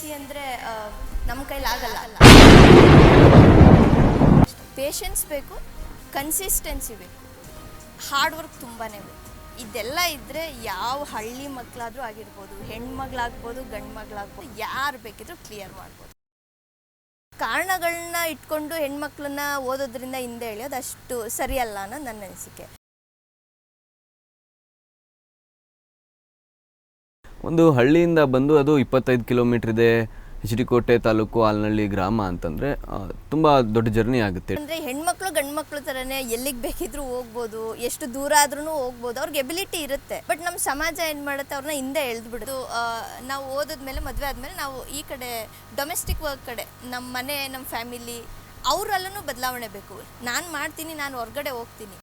C ಅಂದರೆ ನಮ್ಮ ಕೈಲಾಗಲ್ಲ ಪೇಷನ್ಸ್ ಬೇಕು ಕನ್ಸಿಸ್ಟೆನ್ಸಿ ಬೇಕು. ಹಾರ್ಡ್ ವರ್ಕ್ ತುಂಬಾ ಬೇಕು. ಇದೆಲ್ಲ ಇದ್ದರೆ ಯಾವ ಹಳ್ಳಿ ಮಕ್ಕಳಾದರೂ ಆಗಿರ್ಬೋದು, ಹೆಣ್ಮಗಳಾಗ್ಬೋದು ಗಂಡು ಮಗಳಾಗ್ಬೋದು ಯಾರು ಬೇಕಿದ್ರೂ ಕ್ಲಿಯರ್ ಮಾಡ್ಬೋದು. ಕಾರಣಗಳನ್ನ ಇಟ್ಕೊಂಡು ಹೆಣ್ಮಕ್ಳನ್ನ ಓದೋದ್ರಿಂದ ಹಿಂದೆ ಎಳೆಯೋದು ಅಷ್ಟು ಸರಿಯಲ್ಲ ಅನ್ನೋ ನನ್ನ ಅನಿಸಿಕೆ. ಒಂದು ಹಳ್ಳಿಯಿಂದ ಬಂದು ಅದು ಇಪ್ಪತ್ತೈದು ಕಿಲೋಮೀಟ್ರ್ ಇದೆ. ಎಚ್ ಡಿ ಕೋಟೆ ತಾಲೂಕು ಆಲ್ನಳ್ಳಿ ಗ್ರಾಮ ಅಂತಂದರೆ ತುಂಬ ದೊಡ್ಡ ಜರ್ನಿ ಆಗುತ್ತೆ. ಅಂದರೆ ಹೆಣ್ಮಕ್ಳು ಗಂಡು ಮಕ್ಳು ಥರನೇ ಎಲ್ಲಿಗೆ ಬೇಕಿದ್ರೂ ಹೋಗ್ಬೋದು, ಎಷ್ಟು ದೂರ ಆದ್ರೂ ಹೋಗ್ಬೋದು, ಅವ್ರಿಗೆ ಎಬಿಲಿಟಿ ಇರುತ್ತೆ. ಬಟ್ ನಮ್ಮ ಸಮಾಜ ಏನು ಮಾಡುತ್ತೆ ಅವ್ರನ್ನ ಹಿಂದೆ ಎಳೆದ್ಬಿಡೋದು. ನಾವು ಓದಿದ್ಮೇಲೆ, ಮದುವೆ ಆದಮೇಲೆ ನಾವು ಈ ಕಡೆ ಡೊಮೆಸ್ಟಿಕ್ ವರ್ಕ್ ಕಡೆ ನಮ್ಮ ಮನೆ ನಮ್ಮ ಫ್ಯಾಮಿಲಿ ಅವರಲ್ಲೂ ಬದಲಾವಣೆ ಬೇಕು. ನಾನು ಮಾಡ್ತೀನಿ, ನಾನು ಹೊರ್ಗಡೆ ಹೋಗ್ತೀನಿ.